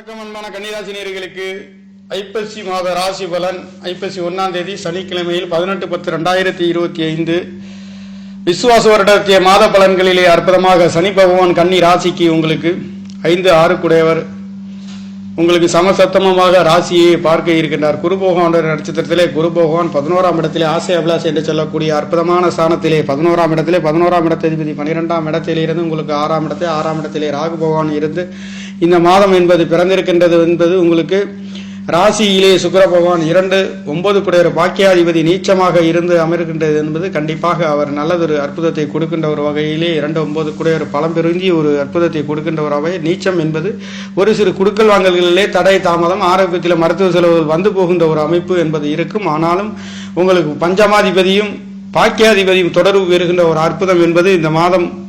வணக்கம் அன்பான கன்னிராசி ஐப்பசி மாத ராசி பலன் ஐப்பசி ஒன்றாம் தேதி சனிக்கிழமையில் பதினெட்டு பத்து ரெண்டாயிரத்தி இருபத்தி ஐந்து. விசுவாச வருடத்திய மாத பலன்களிலே அற்புதமாக சனி பகவான் கன்னி ராசிக்கு உங்களுக்கு ஐந்து ஆறு குடையவர். உங்களுக்கு சமசத்தமமாக ராசியை பார்க்க இருக்கின்றார். குரு பகவான் நட்சத்திரத்திலே குரு பகவான் பதினோராம் இடத்திலே ஆசை அபிலாஷ் என்று சொல்லக்கூடிய அற்புதமான ஸ்தானத்திலே பதினோராம் இடத்திலே பதினோராம் இடத்ததிபதி பன்னிரெண்டாம் இடத்திலிருந்து உங்களுக்கு ஆறாம் இடத்திலே ஆறாம் இடத்திலே ராகு பகவான் இருந்து இந்த மாதம் என்பது பிறந்திருக்கின்றது என்பது உங்களுக்கு ராசியிலே சுக்கர பகவான் இரண்டு ஒன்பது குடையர் பாக்கியாதிபதி நீச்சமாக இருந்து அமர்கின்றது என்பது கண்டிப்பாக அவர் நல்லதொரு அற்புதத்தை கொடுக்கின்ற ஒரு வகையிலே இரண்டு ஒன்பது குடையர் பலம் பெருங்கி ஒரு அற்புதத்தை கொடுக்கின்ற ஒரு வகை நீச்சம் என்பது ஒரு சிறு குடுக்கல் வாங்கல்களிலே தடை தாமதம் ஆரோக்கியத்தில் மருத்துவ செலவுகள் வந்து போகின்ற ஒரு அமைப்பு என்பது இருக்கும். ஆனாலும் உங்களுக்கு பஞ்சமாதிபதியும் பாக்கியாதிபதியும் தொடர்பு பெறுகின்ற ஒரு அற்புதம் என்பது இந்த மாதம்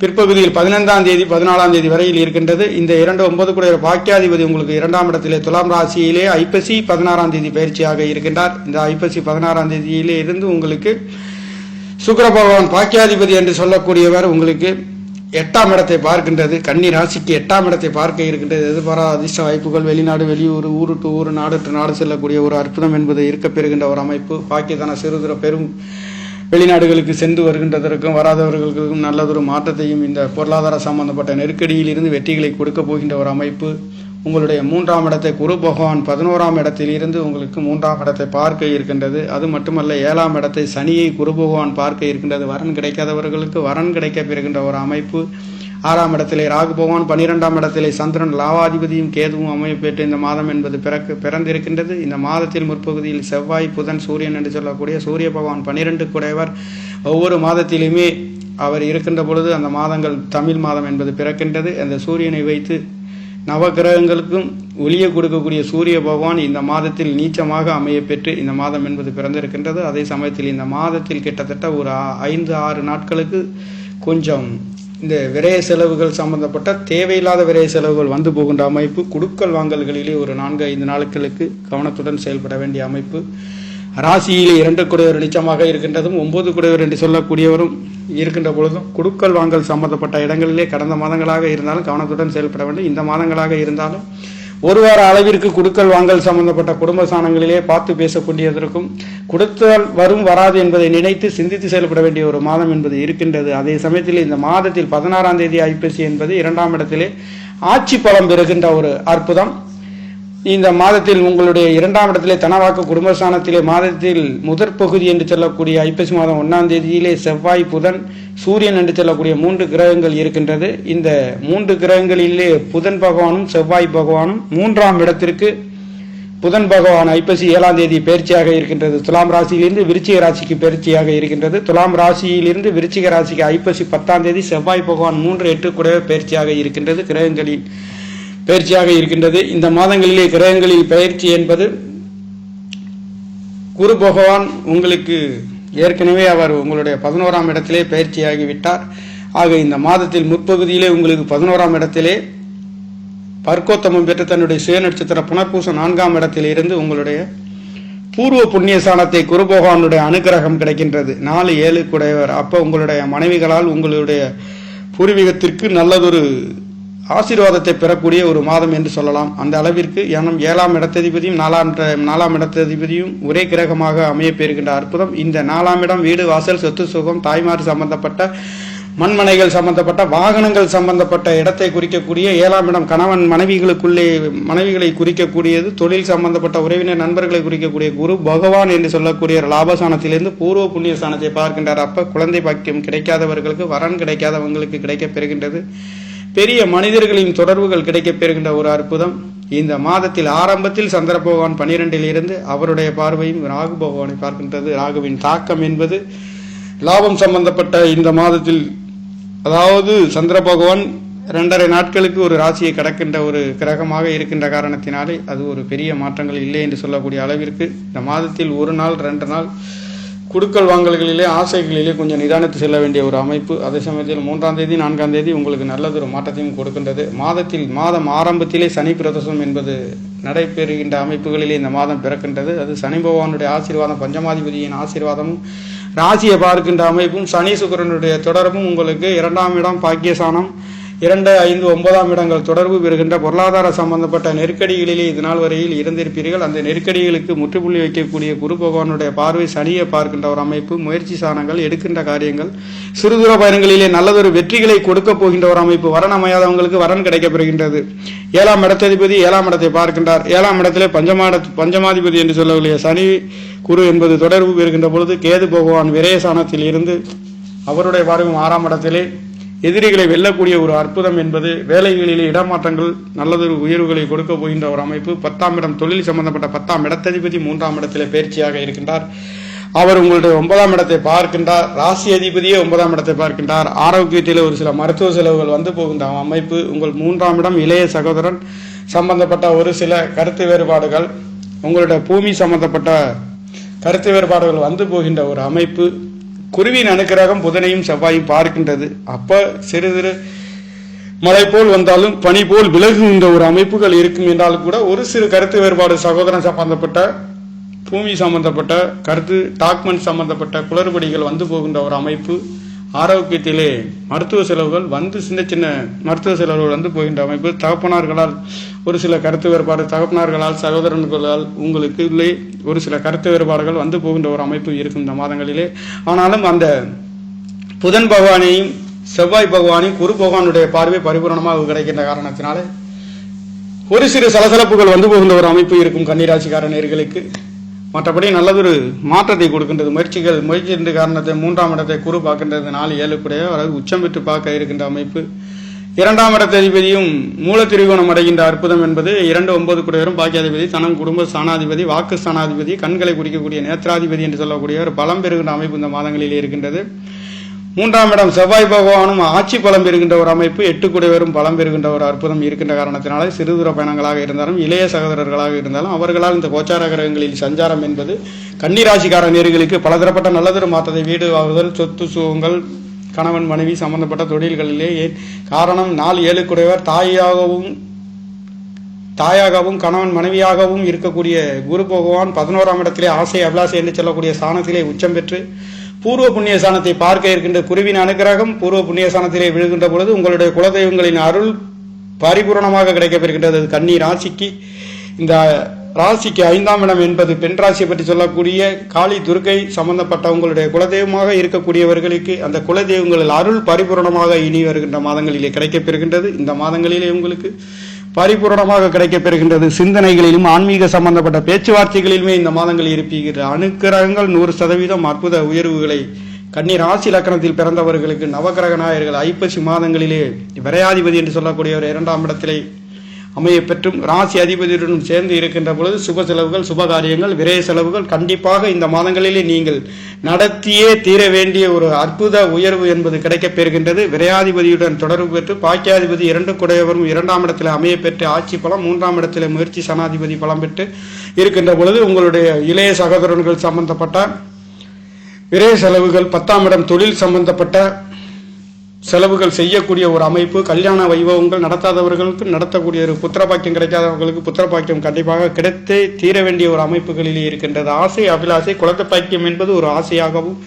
பிற்பகுதியில் பதினைந்தாம் தேதி பதினாலாம் தேதி வரையில் இருக்கின்றது. இந்த இரண்டு ஒன்பது கூட பாக்கியாதிபதி உங்களுக்கு இரண்டாம் இடத்திலே துலாம் ராசியிலே ஐப்பசி பதினாறாம் தேதி பயிற்சியாக இருக்கின்றார். இந்த ஐப்பசி பதினாறாம் தேதியிலே இருந்து உங்களுக்கு சுக்கர பகவான் பாக்கியாதிபதி என்று சொல்லக்கூடியவர் உங்களுக்கு எட்டாம் இடத்தை பார்க்கின்றது. கன்னி ராசிக்கு எட்டாம் இடத்தை பார்க்க இருக்கின்றது. எதிர்பாராத அதிர்ஷ்ட வாய்ப்புகள் வெளிநாடு வெளியூர் ஊரு டு ஊர் நாடு டு நாடு செல்லக்கூடிய ஒரு அற்புதம் என்பது இருக்க பெறுகின்ற ஒரு அமைப்பு. பாக்கியதான சிறுதுர பெரும் வெளிநாடுகளுக்கு சென்று வருகின்றதற்கும் வராதவர்களுக்கும் நல்லதொரு மாற்றத்தையும் இந்த பொருளாதார சம்பந்தப்பட்ட நெருக்கடியிலிருந்து வெற்றிகளை கொடுக்க போகின்ற ஒரு அமைப்பு. உங்களுடைய மூன்றாம் இடத்தை குரு பகவான் பதினோராம் இடத்தில் இருந்து உங்களுக்கு மூன்றாம் இடத்தை பார்க்க இருக்கின்றது. அது மட்டுமல்ல ஏழாம் இடத்தை சனியை குரு பகவான் பார்க்க இருக்கின்றது. வரன் கிடைக்காதவர்களுக்கு வரன் கிடைக்க பெறுகின்ற ஒரு அமைப்பு. ஆறாம் இடத்திலே ராகு பகவான் பன்னிரெண்டாம் இடத்திலே சந்திரன் லாவாதிபதியும் கேதுவும் அமையப்பெற்று இந்த மாதம் என்பது பிறக்கு பிறந்திருக்கின்றது. இந்த மாதத்தில் முற்பகுதியில் செவ்வாய் புதன் சூரியன் என்று சொல்லக்கூடிய சூரிய பகவான் பன்னிரெண்டு குடையவர். ஒவ்வொரு மாதத்திலுமே அவர் இருக்கின்ற பொழுது அந்த மாதங்கள் தமிழ் மாதம் என்பது பிறக்கின்றது. அந்த சூரியனை வைத்து நவகிரகங்களுக்கும் ஒளியை கொடுக்கக்கூடிய சூரிய பகவான் இந்த மாதத்தில் நீச்சமாக அமைய பெற்று இந்த மாதம் என்பது பிறந்திருக்கின்றது. அதே சமயத்தில் இந்த மாதத்தில் கிட்டத்தட்ட ஒரு ஐந்து ஆறு நாட்களுக்கு கொஞ்சம் இந்த விரய செலவுகள் சம்பந்தப்பட்ட தேவையில்லாத விரய செலவுகள் வந்து போகின்ற அமைப்பு குடுக்கல் வாங்கல்களிலே ஒரு நான்கு ஐந்து நாட்களுக்கு கவனத்துடன் செயல்பட வேண்டிய அமைப்பு. ராசியிலே இரண்டு குடையவர் நிச்சயமாக இருக்கின்றதும் ஒன்பது குடையவர் என்று சொல்லக்கூடியவரும் இருக்கின்ற பொழுதும் குடுக்கல் வாங்கல் சம்பந்தப்பட்ட இடங்களிலே கடந்த மாதங்களாக இருந்தாலும் கவனத்துடன் செயல்பட வேண்டும். இந்த மாதங்களாக இருந்தாலும் ஒரு வார அளவிற்கு குடுக்கல் வாங்கல் சம்பந்தப்பட்ட குடும்ப சாணங்களிலே பார்த்து பேசக்கூடியதற்கும் கொடுத்தால் வரும் வராது என்பதை நினைத்து சிந்தித்து செயல்பட வேண்டிய ஒரு மாதம் என்பது இருக்கின்றது. அதே சமயத்தில் இந்த மாதத்தில் பதினாறாம் தேதி ஐப்பசி என்பது இரண்டாம் இடத்திலே ஆட்சி பலம் பெறுகின்ற ஒரு அற்புதம். இந்த மாதத்தில் உங்களுடைய இரண்டாம் இடத்திலே தனவாக்கு குடும்பஸ்தானத்திலே மாதத்தில் முதற் பகுதி என்று சொல்லக்கூடிய ஐப்பசி மாதம் ஒன்றாம் தேதியிலே செவ்வாய் புதன் சூரியன் என்று சொல்லக்கூடிய மூன்று கிரகங்கள் இருக்கின்றது. இந்த மூன்று கிரகங்களிலே புதன் பகவானும் செவ்வாய் பகவானும் மூன்றாம் இடத்திற்கு புதன் பகவான் ஐப்பசி ஏழாம் தேதி பயிற்சியாக இருக்கின்றது. துலாம் ராசியிலிருந்து விருச்சிக ராசிக்கு பயிற்சியாக இருக்கின்றது. துலாம் ராசியிலிருந்து விருச்சிக ராசிக்கு ஐப்பசி பத்தாம் தேதி செவ்வாய் பகவான் மூன்று எட்டு கூட பயிற்சியாக இருக்கின்றது கிரகங்களின் பயிற்சியாக இருக்கின்றது. இந்த மாதங்களிலே கிரகங்களில் பயிற்சி என்பது குரு பகவான் உங்களுக்கு ஏற்கனவே அவர் உங்களுடைய பதினோராம் இடத்திலே பயிற்சியாகி விட்டார். ஆக இந்த மாதத்தில் முற்பகுதியிலே உங்களுக்கு பதினோராம் இடத்திலே பர்க்கோத்தமம் பெற்ற தன்னுடைய சுயநட்சத்திர புனர்பூச நான்காம் இடத்திலிருந்து உங்களுடைய பூர்வ புண்ணிய ஸ்தானத்தை குரு பகவானுடைய அனுக்கிரகம் கிடைக்கின்றது. நாலு ஏழு குடையவர். அப்போ உங்களுடைய மனைவிகளால் உங்களுடைய பூர்வீகத்திற்கு நல்லதொரு ஆசீர்வாதத்தை பெறக்கூடிய ஒரு மாதம் என்று சொல்லலாம். அந்த அளவிற்கு ஏனம் ஏழாம் இடத்ததிபதியும் நாலாம் நாலாம் இடத்ததிபதியும் ஒரே கிரகமாக அமைய பெறுகின்ற அற்புதம். இந்த நாலாம் இடம் வீடு வாசல் சொத்து சுகம் தாய்மார் சம்பந்தப்பட்ட மண்மனைகள் சம்பந்தப்பட்ட வாகனங்கள் சம்பந்தப்பட்ட இடத்தை குறிக்கக்கூடிய ஏழாம் இடம் கணவன் மனைவிகளுக்குள்ளே மனைவிகளை குறிக்கக்கூடியது தொழில் சம்பந்தப்பட்ட உறவினர் நண்பர்களை குறிக்கக்கூடிய குரு பகவான் என்று சொல்லக்கூடிய லாபஸ்தானத்திலிருந்து பூர்வ புண்ணிய ஸ்தானத்தை பார்க்கின்றார். அப்ப குழந்தை பாக்கியம் கிடைக்காதவர்களுக்கு வரன் கிடைக்காதவங்களுக்கு கிடைக்கப் பெறுகின்றது. பெரிய மனிதர்களின் தொடர்புகள் கிடைக்கப் பெறுகின்ற ஒரு அற்புதம். இந்த மாதத்தில் ஆரம்பத்தில் சந்திர பகவான் பனிரெண்டில் இருந்து அவருடைய பார்வையும் ராகு பகவானை பார்க்கின்றது. ராகுவின் தாக்கம் என்பது லாபம் சம்பந்தப்பட்ட இந்த மாதத்தில் அதாவது சந்திர பகவான் இரண்டரை நாட்களுக்கு ஒரு ராசியை கடக்கின்ற ஒரு கிரகமாக இருக்கின்ற காரணத்தினாலே அது ஒரு பெரிய மாற்றங்கள் இல்லை என்று சொல்லக்கூடிய அளவிற்கு இந்த மாதத்தில் ஒரு நாள் ரெண்டு நாள் குடுக்கல் வாங்கல்களிலே ஆசைகளிலே கொஞ்சம் நிதானித்து செல்ல வேண்டிய ஒரு அமைப்பு. அதே சமயத்தில் மூன்றாம் தேதி நான்காம் தேதி உங்களுக்கு நல்லதொரு மாற்றத்தையும் கொடுக்கின்றது. மாதத்தில் மாதம் ஆரம்பத்திலே சனி பிரதோஷம் என்பது நடைபெறுகின்ற அமைப்புகளிலே இந்த மாதம் பிறக்கின்றது. அது சனி பகவானுடைய ஆசீர்வாதம் பஞ்சமாதிபதியின் ஆசீர்வாதமும் ராசியை பார்க்கின்ற அமைப்பும் சனி சுக்கரனுடைய தொடர்பும் உங்களுக்கு இரண்டாம் இடம் பாக்கியசானம் இரண்டு ஐந்து ஒன்பதாம் இடங்கள் தொடர்பு பெறுகின்ற பொருளாதார சம்பந்தப்பட்ட நெருக்கடிகளிலே இது நாள் வரையில் இருந்திருப்பீர்கள். அந்த நெருக்கடிகளுக்கு முற்றுப்புள்ளி வைக்கக்கூடிய குரு பகவானுடைய பார்வை சனியை பார்க்கின்ற ஒரு அமைப்பு முயற்சி சாணங்கள் எடுக்கின்ற காரியங்கள் சிறுதூர பயணங்களிலே நல்லதொரு வெற்றிகளை கொடுக்க போகின்ற ஒரு அமைப்பு வரன் அமையாதவங்களுக்கு வரன் கிடைக்கப்பெறுகின்றது. ஏழாம் இடத்ததிபதி ஏழாம் இடத்தை பார்க்கின்றார். ஏழாம் இடத்திலே பஞ்சமாட பஞ்சமாதிபதி என்று சொல்லக்கூடிய சனி குரு என்பது தொடர்பு பெறுகின்ற பொழுது கேது பகவான் விரயசானத்தில் இருந்து அவருடைய பார்வையும் ஆறாம் இடத்திலே எதிரிகளை வெல்லக்கூடிய ஒரு அற்புதம் என்பது வேலைகளிலே இடமாற்றங்கள் நல்லதொரு உயர்வுகளை கொடுக்க போகின்ற ஒரு அமைப்பு. பத்தாம் இடம் தொழில் சம்பந்தப்பட்ட பத்தாம் இடத்ததிபதி மூன்றாம் இடத்திலே பயிற்சியாக இருக்கின்றார். அவர் உங்களுடைய ஒன்பதாம் இடத்தை பார்க்கின்றார். ராசி அதிபதியே ஒன்பதாம் இடத்தை பார்க்கின்றார். ஆரோக்கியத்தில் ஒரு சில மருத்துவ செலவுகள் வந்து போகின்ற அமைப்பு. உங்கள் மூன்றாம் இடம் இளைய சகோதரன். சம்பந்தப்பட்ட ஒரு சில கருத்து வேறுபாடுகள். உங்களுடைய பூமி சம்பந்தப்பட்ட கருத்து வேறுபாடுகள் வந்து போகின்ற ஒரு அமைப்பு. குருவின் அனுக்கிரகம் புதனையும் செவ்வாயும் பார்க்கின்றது. அப்ப சிறு சிறு மழை போல் வந்தாலும் பனி போல் விலகுகின்ற ஒரு அமைப்புகள் இருக்கும் என்றாலும் கூட ஒரு சிறு கருத்து வேறுபாடு சகோதரன் சம்பந்தப்பட்ட பூமி சம்பந்தப்பட்ட கருத்து டாக்குமெண்ட் சம்பந்தப்பட்ட குளறுபடிகள் வந்து போகின்ற ஒரு அமைப்பு ஆரோக்கியத்திலே மருத்துவ செலவுகள் வந்து சின்ன சின்ன மருத்துவ செலவுகள் வந்து போகின்ற அமைப்பு தகப்பனார்களால் ஒரு சில கருத்து வேறுபாடு தகப்பனார்களால் சகோதரர்களால் உங்களுக்கு உள்ளே ஒரு சில கருத்து வேறுபாடுகள் வந்து போகின்ற ஒரு அமைப்பு இருக்கும் இந்த மாதங்களிலே. ஆனாலும் அந்த புதன் பகவானையும் செவ்வாய் பகவானையும் குரு பகவானுடைய பார்வை பரிபூரணமாக கிடைக்கின்ற காரணத்தினாலே ஒரு சிறு சலசலப்புகள் வந்து போகின்ற ஒரு அமைப்பு இருக்கும் கன்னிராசிக்கார நேர்களுக்கு மற்றபடி நல்லதொரு மாற்றத்தை கொடுக்கின்றது. முயற்சிகள் முயற்சின்ற காரணத்தை மூன்றாம் இடத்தை குறு பார்க்கின்றது. நாலு ஏழு குடைய அதாவது உச்சம் பெற்று பார்க்க இருக்கின்ற அமைப்பு. இரண்டாம் இடத்ததிபதியும் மூல திரிகோணம் அடைகின்ற அற்புதம் என்பது இரண்டு ஒன்பது குடையரும் பாக்கியாதிபதி தனம் குடும்ப ஸ்தானாதிபதி வாக்கு ஸ்தானாதிபதி கண்களை குறிக்கக்கூடிய நேத்திராதிபதி என்று சொல்லக்கூடிய ஒரு பலம் பெறுகின்ற அமைப்பு இந்த மாதங்களில் இருக்கின்றது. மூன்றாம் இடம் செவ்வாய் பகவானும் ஆட்சி பலம் பெறுகின்ற ஒரு அமைப்பு எட்டு குடைவரும் பலம் பெறுகின்ற ஒரு அற்புதம் இருக்கின்ற காரணத்தினாலே சிறு தூர பயணங்களாக இருந்தாலும் இளைய சகோதரர்களாக இருந்தாலும் அவர்களால் இந்த கோச்சார கிரகங்களில் சஞ்சாரம் என்பது கன்னிராசிக்கார நேர்களுக்கு பலதரப்பட்ட நல்லதொரு மாற்றத்தை வீடு ஆகுதல் சொத்து சுகங்கள் கணவன் மனைவி சம்பந்தப்பட்ட தொழில்களிலே காரணம் நாள் ஏழு குடைவர் தாயாகவும் தாயாகவும் கணவன் மனைவியாகவும் இருக்கக்கூடிய குரு பகவான் பதினோராம் இடத்திலே ஆசை அபிலாசை என்று சொல்லக்கூடிய ஸ்தானத்திலே உச்சம் பெற்று பூர்வ புண்ணியஸ்தானத்தை பார்க்க இருக்கின்ற குருவின் அனுகிரகம் பூர்வ புண்ணியசானத்திலே விழுகின்ற பொழுது உங்களுடைய குலதெய்வங்களின் அருள் பரிபூரணமாக கிடைக்கப்பெறுகின்றது அது கன்னி ராசிக்கு. இந்த ராசிக்கு ஐந்தாம் இடம் என்பது பெண் ராசியை பற்றி சொல்லக்கூடிய காளி துர்க்கை சம்பந்தப்பட்ட உங்களுடைய குலதெய்வமாக இருக்கக்கூடியவர்களுக்கு அந்த குலதெய்வங்களில் அருள் பரிபூரணமாக இனி வருகின்ற மாதங்களிலே கிடைக்கப்பெறுகின்றது இந்த மாதங்களிலே உங்களுக்கு பரிபூரணமாக கிடைக்கப்பெறுகின்றது. சிந்தனைகளிலும் ஆன்மீக சம்பந்தப்பட்ட பேச்சுவார்த்தைகளிலுமே இந்த மாதங்கள் இருப்பீர்கள். அணுக்கிரகங்கள் நூறு சதவீதம் அற்புத உயர்வுகளை கண்ணீர் ராசி லக்கணத்தில் பிறந்தவர்களுக்கு நவகிரக நாயர்கள் ஐப்பசி மாதங்களிலே விரையாதிபதி என்று சொல்லக்கூடியவர் இரண்டாம் இடத்திலே அமைய பெற்றும் ராசி அதிபதியுடன் சேர்ந்து இருக்கின்ற பொழுது சுப செலவுகள் சுபகாரியங்கள் விரய செலவுகள் கண்டிப்பாக இந்த மாதங்களிலே நீங்கள் நடத்தியே தீர வேண்டிய ஒரு அற்புத உயர்வு என்பது கிடைக்கப் பெறுகின்றது. விரையாதிபதியுடன் தொடர்பு பெற்று பாக்கியாதிபதி இரண்டு குடையவரும் இரண்டாம் இடத்தில் அமைய பெற்று ஆட்சி பலம் மூன்றாம் இடத்தில் முயற்சி சனாதிபதி பலம் பெற்று இருக்கின்ற பொழுது உங்களுடைய இளைய சகோதரர்கள் சம்பந்தப்பட்ட விரைய செலவுகள் பத்தாம் இடம் தொழில் சம்பந்தப்பட்ட செலவுகள் செய்யக்கூடிய ஒரு அமைப்பு கல்யாண வைபவங்கள் நடத்தாதவர்களுக்கு நடத்தக்கூடிய ஒரு புத்திரபாக்கியம் கிடைக்காதவர்களுக்கு புத்திரபாக்கியம் கண்டிப்பாக கிடைத்தே தீர வேண்டிய ஒரு அமைப்புகளிலே இருக்கின்றது. ஆசை அபிலாசை குலத்த பாக்கியம் என்பது ஒரு ஆசையாகவும்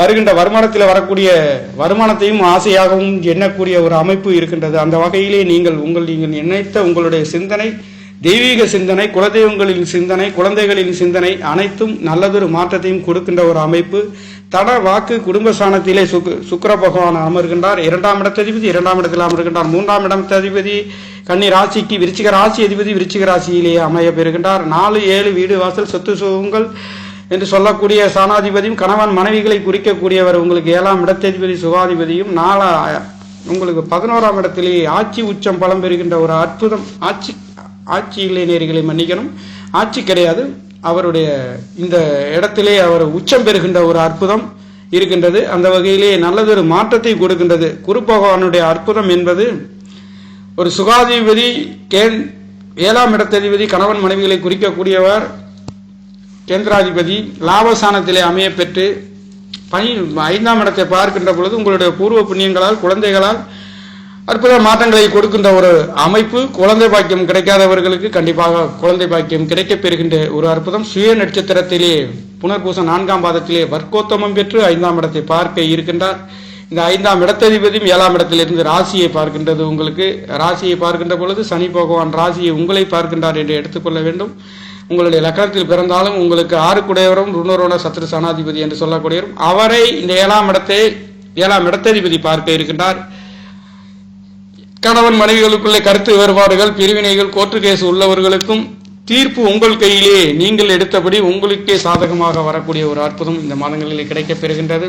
வருகின்ற வருமானத்தில் வரக்கூடிய வருமானத்தையும் ஆசையாகவும் எண்ணக்கூடிய ஒரு அமைப்பு இருக்கின்றது. அந்த வகையிலே நீங்கள் உங்கள் நீங்கள் நினைத்த உங்களுடைய சிந்தனை தெய்வீக சிந்தனை குலதெய்வங்களின் சிந்தனை குழந்தைகளின் சிந்தனை அனைத்தும் நல்லதொரு மாற்றத்தையும் கொடுக்கின்ற ஒரு அமைப்பு. தட வாக்கு குடும்ப சாணத்திலே சுக் சுக்கர பகவான் அமர்கின்றார். இரண்டாம் இடத்ததிபதி இரண்டாம் இடத்தில் அமர்கின்றார். மூன்றாம் இடத்ததிபதி கன்னி ராசிக்கு விருச்சிக ராசி அதிபதி விருச்சிக ராசியிலேயே அமைய பெறுகின்றார். நாலு ஏழு வீடு வாசல் சொத்து சுகங்கள் என்று சொல்லக்கூடிய சாணாதிபதியும் கணவன் மனைவிகளை குறிக்கக்கூடியவர் உங்களுக்கு ஏழாம் இடத்ததிபதி சுகாதிபதியும் நாலா உங்களுக்கு பதினோராம் இடத்திலே ஆட்சி உச்சம் பலம் பெறுகின்ற ஒரு அற்புதம். ஆட்சி ஆட்சி இளைஞர்களை மன்னிக்கணும். ஆட்சி கிடையாது. அவருடைய இந்த இடத்திலே அவர் உச்சம் பெறுகின்ற ஒரு அற்புதம் இருக்கின்றது. அந்த வகையிலே நல்லதொரு மாற்றத்தை கொடுக்கின்றது. குரு பகவானுடைய அற்புதம் என்பது ஒரு சுகாதிபதி கேன் ஏழாம் இடத்ததிபதி கணவன் மனைவிகளை குறிக்கக்கூடியவர் கேந்திராதிபதி லாபஸ்தானத்திலே அமைய பெற்று பனி ஐந்தாம் இடத்தை பார்க்கின்ற பொழுது உங்களுடைய பூர்வ புண்ணியங்களால் குழந்தைகளால் அற்புத மாற்றங்களை கொடுக்கின்ற ஒரு அமைப்பு குழந்தை பாக்கியம் கிடைக்காதவர்களுக்கு கண்டிப்பாக குழந்தை பாக்கியம் கிடைக்கப் பெறுகின்ற ஒரு அற்புதம். சுய நட்சத்திரத்திலே புனர்பூசம் நான்காம் பாதத்திலே வர்க்கோத்தமம் பெற்று ஐந்தாம் இடத்தை பார்க்க இருக்கின்றார். இந்த ஐந்தாம் இடத்ததிபதியும் ஏழாம் இடத்திலிருந்து ராசியை பார்க்கின்றது உங்களுக்கு. ராசியை பார்க்கின்ற பொழுது சனி பகவான் ராசியை உங்களை பார்க்கின்றார் என்று எடுத்துக்கொள்ள வேண்டும். உங்களுடைய லக்கணத்தில் பிறந்தாலும் உங்களுக்கு ஆறு குடையவரும் ருணரோட சத்ரு சனாதிபதி என்று சொல்லக்கூடியவரும் அவரை இந்த ஏழாம் இடத்தை ஏழாம் இடத்ததிபதி பார்க்க இருக்கின்றார். கணவன் மனைவிகளுக்குள்ளே கருத்து வேறுபாடுகள் பிரிவினைகள் கோர்ட்டு கேஸ் உள்ளவர்களுக்கும் தீர்ப்பு உங்கள் கையிலே. நீங்கள் எடுத்தபடி உங்களுக்கே சாதகமாக வரக்கூடிய ஒரு அற்புதம் இந்த மாதங்களிலே கிடைக்கப் பெறுகின்றது.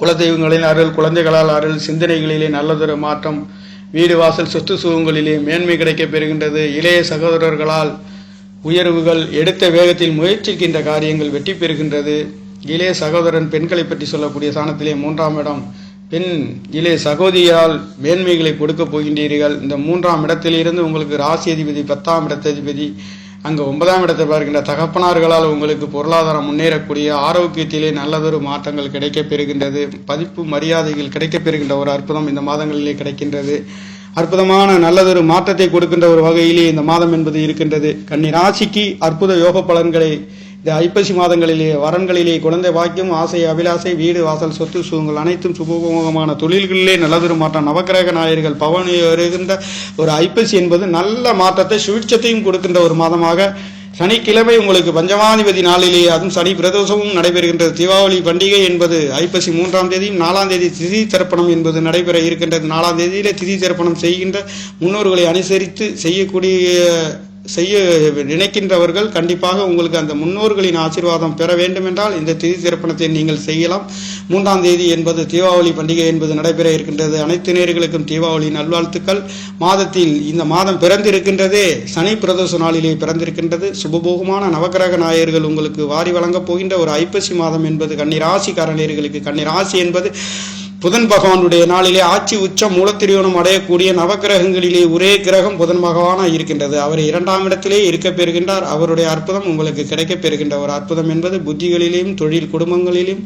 குலதெய்வங்களின் அருள் குழந்தைகளால் அருள் சிந்தனைகளிலே நல்லதொரு மாற்றம் வீடு வாசல் சொத்து சுகங்களிலே மேன்மை கிடைக்கப் பெறுகின்றது. இளைய சகோதரர்களால் உயர்வுகள் எடுத்த வேகத்தில் முயற்சிக்கின்ற காரியங்கள் வெற்றி பெறுகின்றது. இளைய சகோதரன் பெண்களை பற்றி சொல்லக்கூடிய சாணத்திலே மூன்றாம் இடம் பெண் இளைய சகோதரியால் மேன்மைகளை கொடுக்க போகின்றீர்கள். இந்த மூன்றாம் இடத்திலிருந்து உங்களுக்கு ராசி அதிபதி பத்தாம் இடத்ததிபதி அங்கே ஒன்பதாம் இடத்தை பார்க்கின்ற தகப்பனார்களால் உங்களுக்கு பொருளாதாரம் முன்னேறக்கூடிய ஆரோக்கியத்திலே நல்லதொரு மாற்றங்கள் கிடைக்கப் பெறுகின்றது. பதிப்பு மரியாதைகள் கிடைக்கப் பெறுகின்ற ஒரு அற்புதம் இந்த மாதங்களிலே கிடைக்கின்றது. அற்புதமான நல்லதொரு மாற்றத்தை கொடுக்கின்ற ஒரு வகையிலே இந்த மாதம் என்பது இருக்கின்றது. கன்னி ராசிக்கு அற்புத யோக பலன்களை இந்த ஐப்பசி மாதங்களிலே வரன்களிலே குழந்தை பாக்கியம் ஆசை அபிலாசை வீடு வாசல் சொத்து சுகங்கள் அனைத்தும் சுபமுகமான தொழில்களிலே நல்லதொரு மாற்றம் நவக்கிரக நாயர்கள் பவனி வருகின்ற ஒரு ஐப்பசி என்பது நல்ல மாற்றத்தை சுவிட்சத்தையும் கொடுக்கின்ற ஒரு மாதமாக சனிக்கிழமை உங்களுக்கு பஞ்சமாதிபதி நாளிலே அதுவும் சனி பிரதோஷமும் நடைபெறுகின்றது. தீபாவளி பண்டிகை என்பது ஐப்பசி மூன்றாம் தேதியும் நாலாம் தேதி திதி திறப்பணம் என்பது நடைபெற இருக்கின்றது. நாலாம் தேதியிலே திதி திறப்பணம் செய்கின்ற முன்னோர்களை அனுசரித்து செய்யக்கூடிய செய்ய நினைக்கின்றவர்கள் கண்டிப்பாக உங்களுக்கு அந்த முன்னோர்களின் ஆசீர்வாதம் பெற வேண்டுமென்றால் இந்த திதி திருப்பணத்தை நீங்கள் செய்யலாம். மூன்றாம் தேதி என்பது தீபாவளி பண்டிகை என்பது நடைபெற இருக்கின்றது. அனைத்து நேர்களுக்கும் தீபாவளி நல்வாழ்த்துக்கள். மாதத்தில் இந்த மாதம் பிறந்திருக்கின்றதே சனி பிரதோஷ நாளிலே பிறந்திருக்கின்றது. சுபபோகமான நவக்கிரக நாயர்கள் உங்களுக்கு வாரி வழங்கப் போகின்ற ஒரு ஐப்பசி மாதம் என்பது கன்னிராசிக்காரணியர்களுக்கு கன்னிராசி என்பது புதன் பகவானுடைய நாளிலே ஆட்சி உச்சம் மூலத்திரியோணம் அடையக்கூடிய நவக்கிரகங்களிலே ஒரே கிரகம் புதன் பகவானா இருக்கின்றது. அவர் இரண்டாம் இடத்திலே இருக்க பெறுகின்றார். அவருடைய அற்புதம் உங்களுக்கு கிடைக்கப் பெறுகின்ற ஒரு அற்புதம் என்பது புத்திகளிலேயும் தொழில் குடும்பங்களிலும்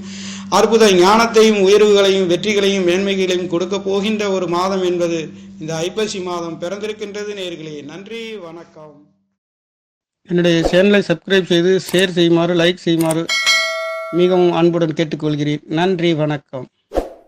அற்புத ஞானத்தையும் உயர்வுகளையும் வெற்றிகளையும் மேன்மைகளையும் கொடுக்க போகின்ற ஒரு மாதம் என்பது இந்த ஐப்பசி மாதம் பிறந்திருக்கின்றது நேர்களே. நன்றி வணக்கம். என்னுடைய சேனலை சப்ஸ்கிரைப் செய்து ஷேர் செய்யுமாறு லைக் செய்யுமாறு மிகவும் அன்புடன் கேட்டுக்கொள்கிறேன். நன்றி வணக்கம்.